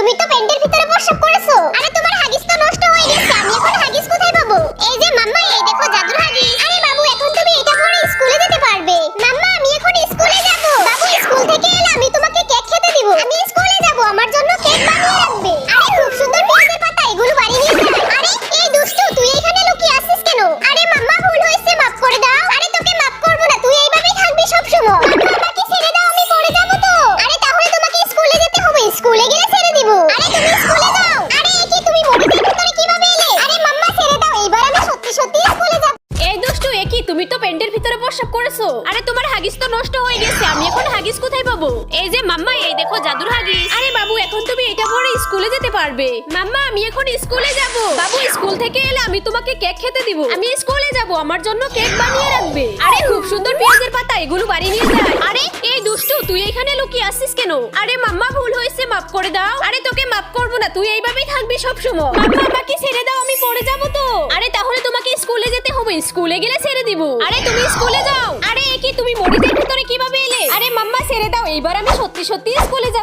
তুমি তো প্যান্টের ভিতরে বসে করেছ আরে তোমার তুমি তো প্যান্টের ভিতরে প্রস্রাব করেছ। আরে, তোমার হাগিস তো নষ্ট হয়ে গেছে। আমি এখন হাগিস কোথায় পাবো? এই যে মাম্মা, এই দেখো জাদুর হাগিস। আরে বাবু, এখন তুমি এটা পরে স্কুলে যেতে পারবে। মাম্মা, আমি এখন স্কুলে যাব। বাবু, স্কুল থেকে এলে আমি তোমাকে কেক খেতে দিব। আমি স্কুলে যাব, আমার জন্য কেক বানিয়ে রাখবে। আরে, খুব সুন্দর পেঁয়াজের পাতা, এগুলো বাড়ি নিয়ে যায় আরে, এই দুষ্টু, তুই এখানে লুকিয়ে আসছিস কেন? আরে মাম্মা, ভুল হয়েছে, মাফ করে দাও। আরে, তোকে মাফ করব না, তুই এইভাবেই থাকবি সব সময় মাম্মা, আমাকে হবে স্কুলে গেলে ছেড়ে দিব। আরে, তুমি স্কুলে যাও। আরে কি তুমি মরিদের ভিতরে কীভাবে এলে? আরে, মাম্মা, ছেড়ে দাও। এইবার আমি সত্যি সত্যি স্কুলে যাব।